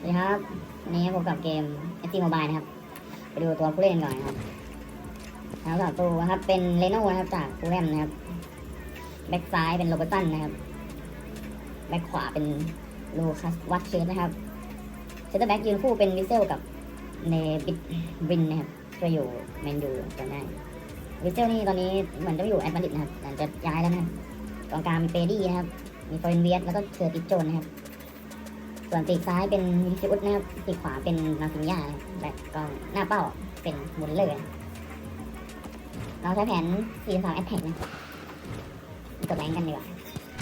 สวัสดีครับวันนี้พบกับเกม s อ Mobile นะครับ ไปดูตัวผู้เล่นก่อนนะครับแล้วสามตัวนะครับเป็นเลโน่นะครับจากฟูแรมนะครับแบ็กซ้ายเป็นโรเบอร์ตันนะครับแบ็กขวาเป็นลูคัสวัตเคสนะครับเซนเตอร์แบ็กยืนคู่เป็นวิเซลกับเนบิดวินนะครับช่วยอยู่แมนยูจำได้วิเซลนี่ตอนนี้เหมือนจะอยู่แอตแลนติกนะครับหลังจะย้ายแล้วนะกองกลางมีเปดี้นะครับมีฟอร์เรนเวียสแล้วก็เคอร์ติสโจนนะครับ ส่วนปีกซ้ายเป็นวิซิอุสนะครับปีกขวาเป็นมาฟินยานะครับและก็หน้าเป้าเป็นมุนเลอร์เราใช้แผน4 3 a t t a c k นะกดแรงกันดีกว่า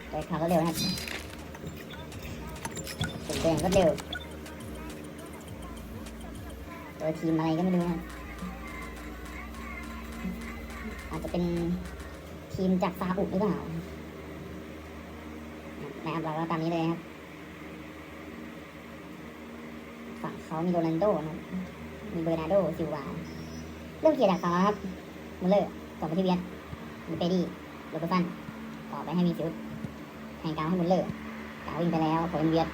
โดยข่าวรวดเร็วนะครับเป็นตัวอย่างรวดเร็วโดยทีมอะไรก็ไม่รู้นะครับอาจจะเป็นทีมจากซาอุหรือเปล่านะครับเราก็ตามนี้เลยครับ ฝั่งเขามีโรนัลโดนะมีเบอร์นาร์โดซิลวาเริ่มเขียนจากฝั่งแล้วครับมุลเลอร์ส่งไปที่เวียดมีเปดี้โรเบอร์ตันต่อไปให้มีซิลแทงกลางให้มุลเลอร์กลางวิ่งไปแล้วผมเป็นเวียด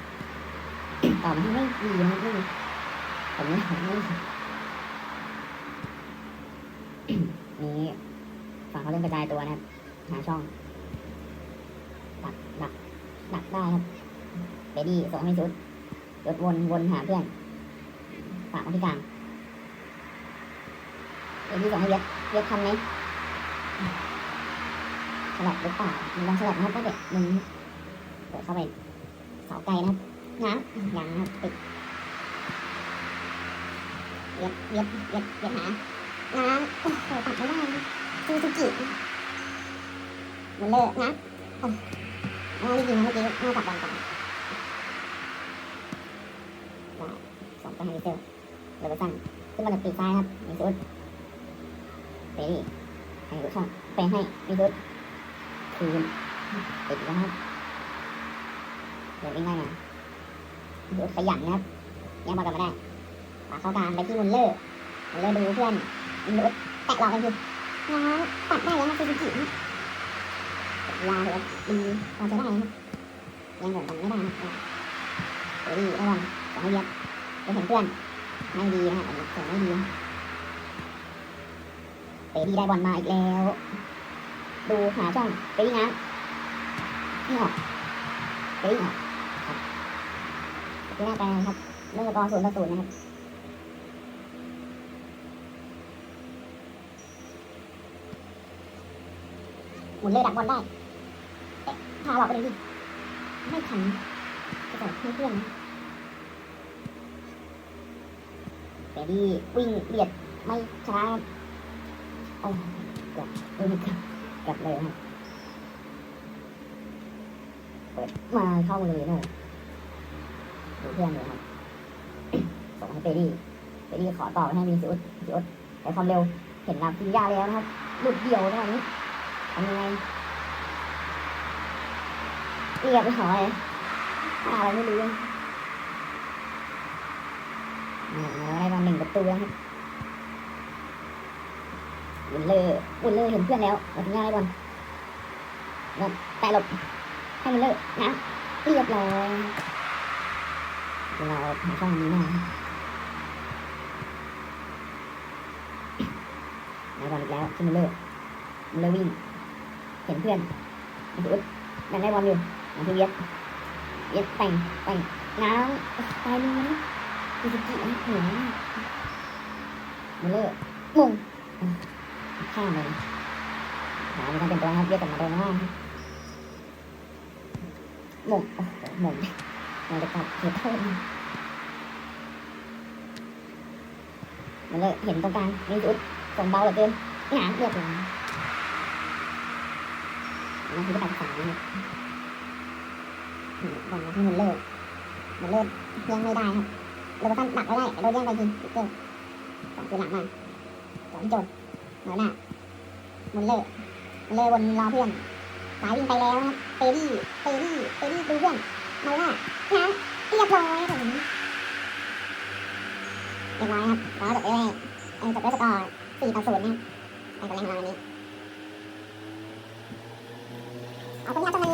ต่อมาให้ไม่ดีนะครับไม่ดีผมไม่ผมไม่นี้ฝั่งเขาเริ่มกระจายตัวนะครับหาช่องดักดักดักได้ครับเปดี้ส่งให้ซุด รถวนวนหาเพื่อนฝากมาที่กลางเอ็นที่สองให้เวียดเวียดทันไหมสลับหรือเปล่ามีลองสลับนะครับก็เด็กมึงเปิดเข้าไปเสาไกลนะครับน้ำยังนะครับติดเวียดเวียดเวียดเวียดหาน้ำโอ้โหตัดไม่ได้ซูซูกิมันเลิกนะโอ้ยนี่จริงเมื่อกี้น่าตัดบอลก่อน สองไปให้วิเซลเดอร์สันขึ้นมาจากปีกซ้ายครับมีซุดเปรี่ให้ดูช่องไปให้มีซุดคืนติดแล้วครับเดี๋ยววิ่งไล่มาดูขยันนะครับยังมากันไม่ได้ปาเข้ากลางไปที่มุนเลอร์มุนเลอร์ดูเพื่อนมุนเลอร์แตะหลอกกันทีน้องตัดได้แล้วนะซูซูกินะยาเลยดีพอจะได้นะครับยังหลงกันไม่ได้นะครับเปรี่ระวังสองให้เยีย จะเห็นเพื่อนไม่ดีนะครับอันนี้เสียไม่ดีเตะดีได้บอลมาอีกแล้ว ดูหาช่องเตะดีนะนี่ออกเตะดีออกครับที่หน้าแปลงครับเมื่อกอศูนย์ต่อศูนย์นะครับหมุนเลยดักบอลได้เอ๊ะพาหลอกไปเลยดิไม่ทันจะต่อให้เพื่อนนะ แต่ดีวิ่งเบียดไม่ช้าโอ้กือบเออกือบเกือบเลยครับเปิดมาเข้าเลยเนอะดูเพื่อนเลยครับส่งให้เปดี้เปดี้ขอต่อให้มีสิอุดสิอุดแต่ความเร็วเห็นนำทียาแล้วนะครับหลุดเดี่ยวนะอันนี้ทำยังไงเรียบร้อยอะไรไม่รู้ได้มา หนึ่งประตูแล้วครับวุนเลอร์วุนเลอร์เห็นเพื่อนแล้วมาถึงหน้าได้บอลแล้วแต่หลบให้มันเลอร์นะเรียบร้อยเราหาช่องนี้มาได้บอลอีกแล้วขึ้นมาเลอร์มันเลอร์วิ่งเห็นเพื่อนมันสุดยังได้บอลอยู่มาที่เวียดเวียดแต่งแต่งน้ำตายเลยนะ ซูซูกินะหัวมาเลอร์มงข้ามเลยหาในการเปลี่ยนตัวนะครับเรียกกลับมาโดนว่างมงโอ้โหมงมันจะกลับเขตโทษมาเลยเห็นตรงกลางมีจุดส่งเบาเหลือเกินหนาเรียบร้อยนั่นคือการสามเนี่ยบอลมาที่มันเลิกมันเลิกยังไม่ได้ครับ โดนฟันดักไว้ได้โดนแย่งไปทีเก่งสองคือหลังมาสองโจนเหนือหน้ามันเลอร์มุนเลอร์วนรอเพื่อนสายวิ่งไปแล้วครับเตดี้เตดี้เตดี้ดูเพื่อนมาหน้านะเรียบร้อยครับผมเรียบร้อยครับน้อวจบด้วยเอ็นจบด้วยสกอร์สี่ต่อศูนย์นะครับเอ็นตัวแรกของเราวันนี้เอาตัวนี้เอาตัวนี้